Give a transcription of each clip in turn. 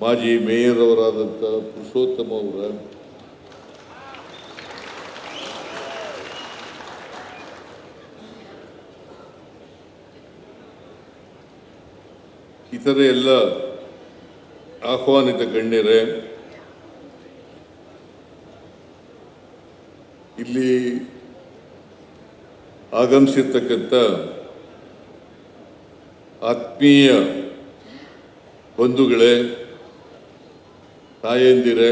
ಮಾಜಿ ಮೇಯರ್ ಅವರಾದಂಥ ಪುರುಷೋತ್ತಮ ಅವರ ಇತರೆ ಎಲ್ಲ ಆಹ್ವಾನಿತ ಗಣ್ಯರೇ ಇಲ್ಲಿ ಆಗಮಿಸಿರ್ತಕ್ಕಂಥ ಆತ್ಮೀಯ ಬಂಧುಗಳೇ ತಾಯಂದಿರೇ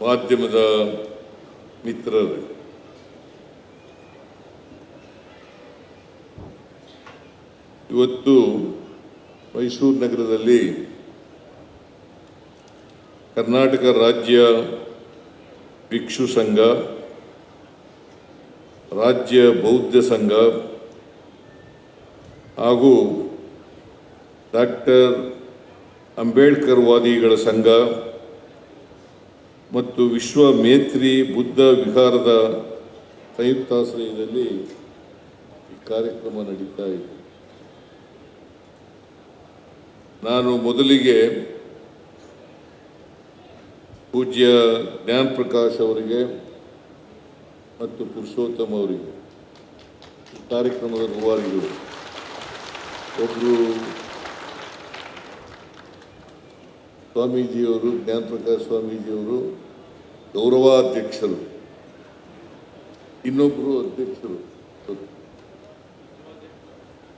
ಮಾಧ್ಯಮದ ಮಿತ್ರರೇ ಇವತ್ತು ಮೈಸೂರು ನಗರದಲ್ಲಿ ಕರ್ನಾಟಕ ರಾಜ್ಯ ಭಿಕ್ಷು ಸಂಘ ರಾಜ್ಯ ಬೌದ್ಧ ಸಂಘ ಹಾಗೂ ಡಾಕ್ಟರ್ ಅಂಬೇಡ್ಕರ್ ವಾದಿಗಳ ಸಂಘ ಮತ್ತು ವಿಶ್ವ ಮೇತ್ರಿ ಬುದ್ಧ ವಿಹಾರದ ಸಂಯುಕ್ತಾಶ್ರಯದಲ್ಲಿ ಈ ಕಾರ್ಯಕ್ರಮ ನಡೀತಾ ಇದೆ. ನಾನು ಮೊದಲಿಗೆ ಪೂಜ್ಯ ಜ್ಞಾನ ಪ್ರಕಾಶ್ ಅವರಿಗೆ ಮತ್ತು ಪುರುಷೋತ್ತಮ ಅವರಿಗೆ ಕಾರ್ಯಕ್ರಮದ ರೂವಾರಿಗಳು ಒಬ್ಬರು ಸ್ವಾಮೀಜಿಯವರು ಜ್ಞಾನ ಪ್ರಕಾಶ್ ಸ್ವಾಮೀಜಿಯವರು ಗೌರವಾಧ್ಯಕ್ಷರು. ಇನ್ನೊಬ್ಬರು ಅಧ್ಯಕ್ಷರು.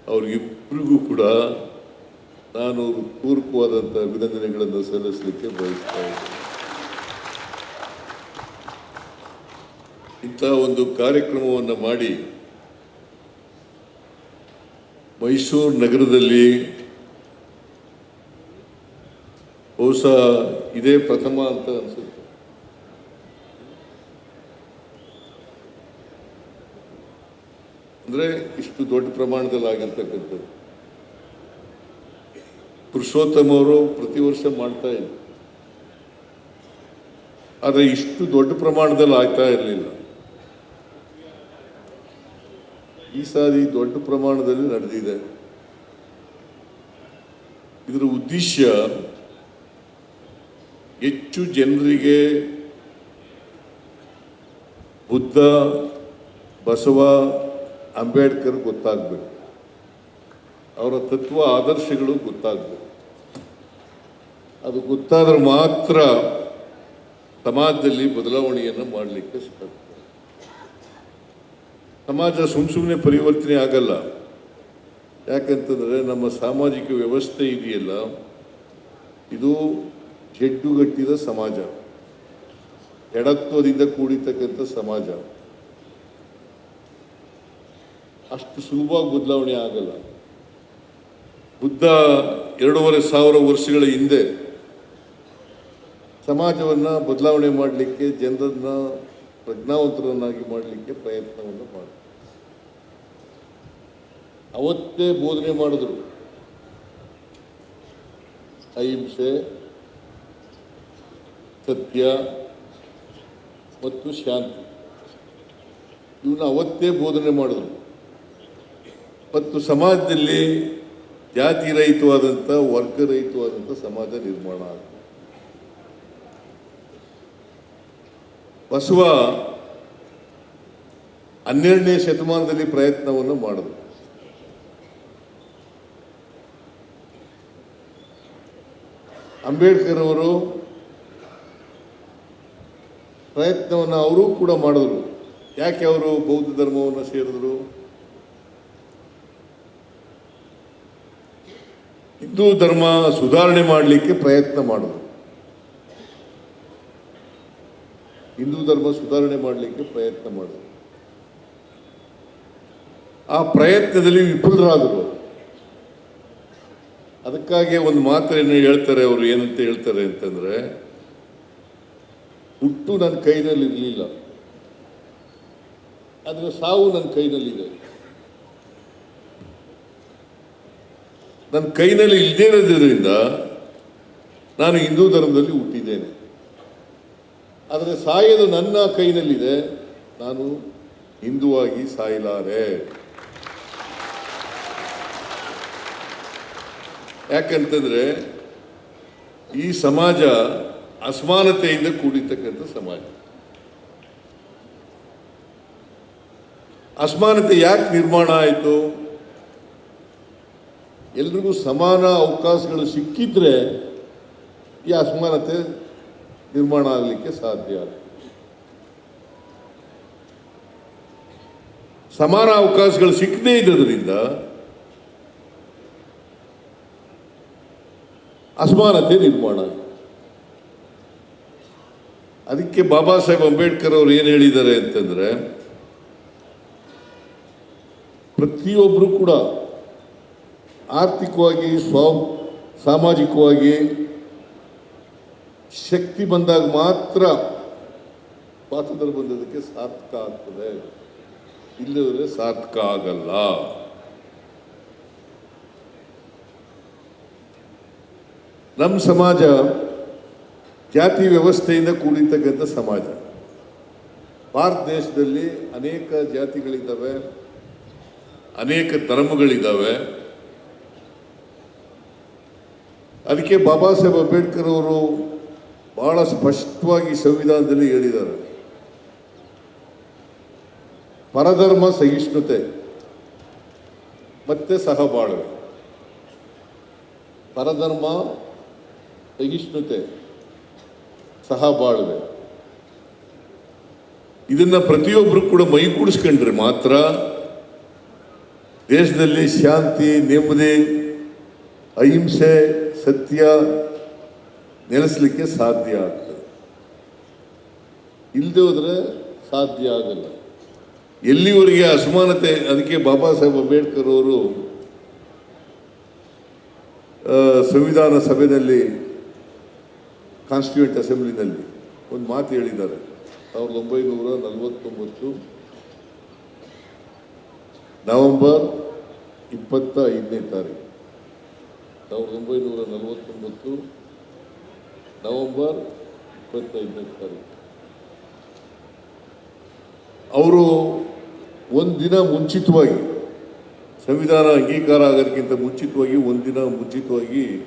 ಅವ್ರಿಗಿಬ್ಬರಿಗೂ ಕೂಡ ನಾನು ಪೂರ್ವಕವಾದಂಥ ಅಭಿನಂದನೆಗಳನ್ನು ಸಲ್ಲಿಸಲಿಕ್ಕೆ ಬಯಸ್ತಾ ಇದ್ದೇನೆ. ಇಂಥ ಒಂದು ಕಾರ್ಯಕ್ರಮವನ್ನು ಮಾಡಿ ಮೈಸೂರು ನಗರದಲ್ಲಿ ಬಹುಶಃ ಇದೇ ಪ್ರಥಮ ಅಂತ ಅನಿಸುತ್ತೆ. ಅಂದರೆ ಇಷ್ಟು ದೊಡ್ಡ ಪ್ರಮಾಣದಲ್ಲಿ ಆಗಿರ್ತಕ್ಕಂಥದ್ದು. ಪುರುಷೋತ್ತಮ ಅವರು ಪ್ರತಿ ವರ್ಷ ಮಾಡ್ತಾ ಇದ್ರು. ಆದರೆ ಇಷ್ಟು ದೊಡ್ಡ ಪ್ರಮಾಣದಲ್ಲಿ ಆಗ್ತಾ ಇರಲಿಲ್ಲ. ಈ ಸಾರಿ ದೊಡ್ಡ ಪ್ರಮಾಣದಲ್ಲಿ ನಡೆದಿದೆ. ಇದರ ಉದ್ದೇಶ ಹೆಚ್ಚು ಜನರಿಗೆ ಬುದ್ಧ, ಬಸವ, ಅಂಬೇಡ್ಕರ್ ಗೊತ್ತಾಗಬೇಕು. ಅವರ ತತ್ವ, ಆದರ್ಶಗಳು ಗೊತ್ತಾಗಬೇಕು. ಅದು ಗೊತ್ತಾದರೆ ಮಾತ್ರ ಸಮಾಜದಲ್ಲಿ ಬದಲಾವಣೆಯನ್ನು ಮಾಡಲಿಕ್ಕೆ ಸಾಧ್ಯ ಸಮಾಜ ಸುಮ್ ಸುಮ್ಮನೆ ಪರಿವರ್ತನೆ ಆಗಲ್ಲ. ಯಾಕಂತಂದರೆ ನಮ್ಮ ಸಾಮಾಜಿಕ ವ್ಯವಸ್ಥೆ ಇದೆಯಲ್ಲ, ಇದು ಜಡ್ಡುಗಟ್ಟಿದ ಸಮಾಜ. ಎಡತ್ವದಿಂದ ಕೂಡಿರ್ತಕ್ಕಂಥ ಸಮಾಜ. ಅಷ್ಟು ಸುಲಭವಾಗಿ ಬದಲಾವಣೆ ಆಗಲ್ಲ. ಬುದ್ಧ ಎರಡೂವರೆ ಸಾವಿರ ವರ್ಷಗಳ ಹಿಂದೆ ಸಮಾಜವನ್ನು ಬದಲಾವಣೆ ಮಾಡಲಿಕ್ಕೆ ಜನರನ್ನ ಪ್ರಜ್ಞಾವಂತರನ್ನಾಗಿ ಮಾಡಲಿಕ್ಕೆ ಪ್ರಯತ್ನವನ್ನು ಮಾಡಿ ಅವತ್ತೇ ಬೋಧನೆ ಮಾಡಿದ್ರು. ಅಹಿಂಸೆ, ಸತ್ಯ ಮತ್ತು ಶಾಂತಿ. ಇವನ್ನ ಅವತ್ತೇ ಬೋಧನೆ ಮಾಡಿದ್ರು. ಮತ್ತು ಸಮಾಜದಲ್ಲಿ ಜಾತಿ ರಹಿತವಾದಂಥ ವರ್ಗರಹಿತವಾದಂಥ ಸಮಾಜ ನಿರ್ಮಾಣ ಆಗ್ತದೆ ಬಸವ ಹನ್ನೆರಡನೇ ಶತಮಾನದಲ್ಲಿ ಪ್ರಯತ್ನವನ್ನು ಮಾಡಿದ್ರು. ಅಂಬೇಡ್ಕರ್ ಅವರು ಪ್ರಯತ್ನವನ್ನು ಅವರು ಕೂಡ ಮಾಡಿದ್ರು. ಯಾಕೆ ಅವರು ಬೌದ್ಧ ಧರ್ಮವನ್ನು ಸೇರಿದ್ರು? ಹಿಂದೂ ಧರ್ಮ ಸುಧಾರಣೆ ಮಾಡಲಿಕ್ಕೆ ಪ್ರಯತ್ನ ಮಾಡಿದ್ರು ಹಿಂದೂ ಧರ್ಮ ಸುಧಾರಣೆ ಮಾಡಲಿಕ್ಕೆ ಪ್ರಯತ್ನ ಮಾಡಿದ್ರು. ಆ ಪ್ರಯತ್ನದಲ್ಲಿ ವಿಫುಲರಾದರು ಅದಕ್ಕಾಗಿ ಒಂದು ಮಾತನ್ನು ಹೇಳ್ತಾರೆ ಅವರು, ಏನಂತ ಹೇಳ್ತಾರೆ ಅಂತಂದ್ರೆ, ಹುಟ್ಟು ನನ್ನ ಕೈನಲ್ಲಿ ಇರಲಿಲ್ಲ. ಆದರೆ ಸಾವು ನನ್ನ ಕೈನಲ್ಲಿದೆ. ನನ್ನ ಕೈನಲ್ಲಿ ಇಲ್ಲದೇ ಇರೋದ್ರಿಂದ ನಾನು ಹಿಂದೂ ಧರ್ಮದಲ್ಲಿ ಹುಟ್ಟಿದ್ದೇನೆ. ಆದರೆ ಸಾಯೋದು ನನ್ನ ಕೈನಲ್ಲಿದೆ, ನಾನು ಹಿಂದುವಾಗಿ ಸಾಯಲಾರೆ. ಯಾಕಂತಂದ್ರೆ ಈ ಸಮಾಜ ಅಸಮಾನತೆಯಿಂದ ಕೂಡಿರ್ತಕ್ಕಂಥ ಸಮಾಜ. ಅಸಮಾನತೆ ಯಾಕೆ ನಿರ್ಮಾಣ ಆಯಿತು? ಎಲ್ರಿಗೂ ಸಮಾನ ಅವಕಾಶಗಳು ಸಿಕ್ಕಿದ್ರೆ ಈ ಅಸಮಾನತೆ ನಿರ್ಮಾಣ ಆಗಲಿಕ್ಕೆ ಸಾಧ್ಯ ಸಮಾನ ಅವಕಾಶಗಳು ಸಿಕ್ಕದೇ ಇದ್ದರಿಂದ ಅಸಮಾನತೆ ನಿರ್ಮಾಣ ಅದಕ್ಕೆ ಬಾಬಾ ಸಾಹೇಬ್ ಅಂಬೇಡ್ಕರ್ ಅವರು ಏನು ಹೇಳಿದ್ದಾರೆ ಅಂತಂದ್ರೆ ಪ್ರತಿಯೊಬ್ಬರು ಕೂಡ ಆರ್ಥಿಕವಾಗಿ, ಸ್ವ, ಸಾಮಾಜಿಕವಾಗಿ ಶಕ್ತಿ ಬಂದಾಗ ಮಾತ್ರ ಪಾತ್ರದಲ್ಲಿ ಬಂದದಕ್ಕೆ ಸಾರ್ಥಕ ಆಗ್ತದೆ. ಇಲ್ಲದ್ರೆ ಸಾರ್ಥಕ ಆಗಲ್ಲ. ನಮ್ಮ ಸಮಾಜ ಜಾತಿ ವ್ಯವಸ್ಥೆಯಿಂದ ಕೂಡಿರ್ತಕ್ಕಂಥ ಸಮಾಜ. ಭಾರತ ದೇಶದಲ್ಲಿ ಅನೇಕ ಜಾತಿಗಳಿದ್ದಾವೆ, ಅನೇಕ ಧರ್ಮಗಳಿದ್ದಾವೆ. ಅದಕ್ಕೆ ಬಾಬಾ ಸಾಹೇಬ್ ಅಂಬೇಡ್ಕರ್ ಅವರು ಬಹಳ ಸ್ಪಷ್ಟವಾಗಿ ಸಂವಿಧಾನದಲ್ಲಿ ಹೇಳಿದ್ದಾರೆ. ಪರಧರ್ಮ ಸಹಿಷ್ಣುತೆ, ಮತ್ತೆ ಸಹಬಾಳ್ವೆ. ಪರಧರ್ಮ ಸಹಿಷ್ಣುತೆ, ಸಹಬಾಳ್ವೆ. ಇದನ್ನ ಪ್ರತಿಯೊಬ್ಬರು ಕೂಡ ಮೈಗೂಡಿಸ್ಕೊಂಡ್ರೆ ಮಾತ್ರ ದೇಶದಲ್ಲಿ ಶಾಂತಿ, ನೆಮ್ಮದಿ, ಅಹಿಂಸೆ, ಸತ್ಯ ನೆಲೆಸಲಿಕ್ಕೆ ಸಾಧ್ಯ ಆಗ್ತದೆ. ಇಲ್ಲದೆ ಹೋದರೆ ಸಾಧ್ಯ ಆಗಲ್ಲ. ಎಲ್ಲಿವರೆಗೆ ಅಸಮಾನತೆ, ಅದಕ್ಕೆ ಬಾಬಾ ಸಾಹೇಬ್ ಅಂಬೇಡ್ಕರ್ ಅವರು ಸಂವಿಧಾನ ಸಭೆಯಲ್ಲಿ ಕಾನ್ಸ್ಟಿಟ್ಯೂಂಟ್ ಅಸೆಂಬ್ಲಿನಲ್ಲಿ ಒಂದು ಮಾತು ಹೇಳಿದ್ದಾರೆ. ಸಾವಿರದ ಒಂಬೈನೂರ ನಲವತ್ತೊಂಬತ್ತು, ನವೆಂಬರ್ ಇಪ್ಪತ್ತ ಐದನೇ ತಾರೀಕು. ಸಾವಿರದ ಒಂಬೈನೂರ ನಲವತ್ತೊಂಬತ್ತು ನವೆಂಬರ್ ಇಪ್ಪತ್ತೈದನೇ ತಾರೀಕು. ಅವರು ಒಂದಿನ ಮುಂಚಿತವಾಗಿ ಸಂವಿಧಾನ ಅಂಗೀಕಾರ ಆಗೋದಕ್ಕಿಂತ ಮುಂಚಿತವಾಗಿ ಒಂದಿನ ಮುಂಚಿತವಾಗಿ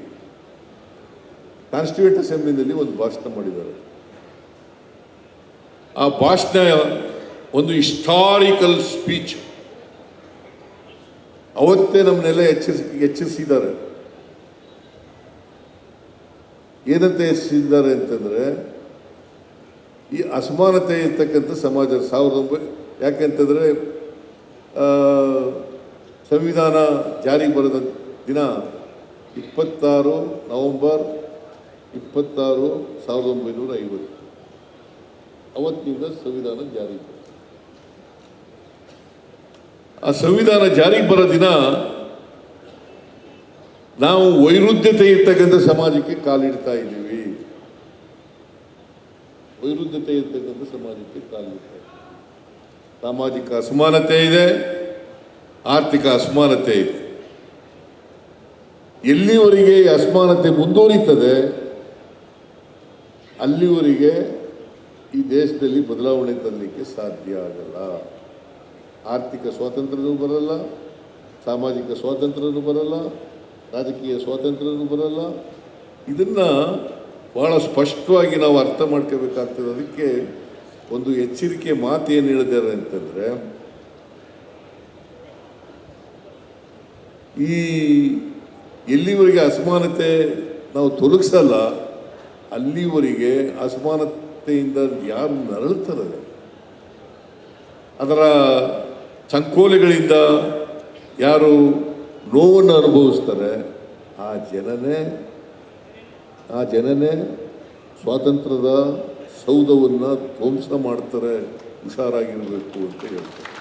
ಕಾನ್ಸ್ಟಿಟ್ಯೂಟ್ ಅಸೆಂಬ್ಲಿನಲ್ಲಿ ಒಂದು ಭಾಷಣ ಮಾಡಿದ್ದಾರೆ. ಆ ಭಾಷಣ ಒಂದು ಹಿಸ್ಟಾರಿಕಲ್ ಸ್ಪೀಚ್. ಅವತ್ತೇ ನಮ್ಮನ್ನೆಲ್ಲ ಎಚ್ಚರಿಸಿ ಎಚ್ಚರಿಸಿದ್ದಾರೆ. ಏನಂತ ಎಚ್ಚರಿಸಿದ್ದಾರೆ ಅಂತಂದರೆ, ಈ ಅಸಮಾನತೆ ಇರ್ತಕ್ಕಂಥ ಸಮಾಜ, ಸಾವಿರದ ಒಂಬೈ ಯಾಕೆಂತಂದರೆ ಸಂವಿಧಾನ ಜಾರಿಗೆ ಬರೆದ ದಿನ, ಇಪ್ಪತ್ತಾರು ನವಂಬರ್ ಇಪ್ಪತ್ತಾರು ಸಾವಿರದ ಒಂಬೈನೂರ ಐವತ್ತು ಅವತ್ತಿನಿಂದ ಸಂವಿಧಾನ ಜಾರಿಗೆ. ಆ ಸಂವಿಧಾನ ಜಾರಿಗೆ ಬರೋ ದಿನ ನಾವು ವೈರುಧ್ಯತೆ ಇರ್ತಕ್ಕಂಥ ಸಮಾಜಕ್ಕೆ ಕಾಲಿಡ್ತಾ ಇದ್ದೀವಿ. ವೈರುಧ್ಯತೆ ಇರ್ತಕ್ಕಂಥ ಸಮಾಜಕ್ಕೆ ಕಾಲಿಡ್ತಾ ಇದ್ದೀವಿ. ಸಾಮಾಜಿಕ ಅಸಮಾನತೆ ಇದೆ, ಆರ್ಥಿಕ ಅಸಮಾನತೆ ಇದೆ. ಎಲ್ಲಿವರೆಗೆ ಅಸಮಾನತೆ ಮುಂದುವರಿತದೆ, ಅಲ್ಲಿವರೆಗೆ ಈ ದೇಶದಲ್ಲಿ ಬದಲಾವಣೆ ತರಲಿಕ್ಕೆ ಸಾಧ್ಯ ಆಗಲ್ಲ. ಆರ್ಥಿಕ ಸ್ವಾತಂತ್ರ್ಯನೂ ಬರಲ್ಲ, ಸಾಮಾಜಿಕ ಸ್ವಾತಂತ್ರ್ಯನೂ ಬರಲ್ಲ ರಾಜಕೀಯ ಸ್ವಾತಂತ್ರ್ಯವೂ ಬರಲ್ಲ. ಇದನ್ನು ಬಹಳ ಸ್ಪಷ್ಟವಾಗಿ ನಾವು ಅರ್ಥ ಮಾಡ್ಕೋಬೇಕಾಗ್ತದೆ. ಅದಕ್ಕೆ ಒಂದು ಎಚ್ಚರಿಕೆ ಮಾತು ಏನು ಹೇಳಿದ್ದಾರೆ ಅಂತಂದರೆ, ಈ ಎಲ್ಲಿವರೆಗೆ ಅಸಮಾನತೆ ನಾವು ತೊಲಗಿಸಲ್ಲ, ಅಲ್ಲಿವರೆಗೆ ಅಸಮಾನತೆಯಿಂದ ಯಾರು ನರಳ್ತಾರೆ? ಅದರ ಸಂಕೋಲೆಗಳಿಂದ ಯಾರು ನೋವನ್ನು ಅನುಭವಿಸ್ತಾರೆ. ಆ ಜನನೇ ಆ ಜನನೇ ಸ್ವಾತಂತ್ರ್ಯದ ಸೌಧವನ್ನು ಧ್ವಂಸ ಮಾಡ್ತಾರೆ. ಹುಷಾರಾಗಿರಬೇಕು ಅಂತ ಹೇಳ್ತಾರೆ.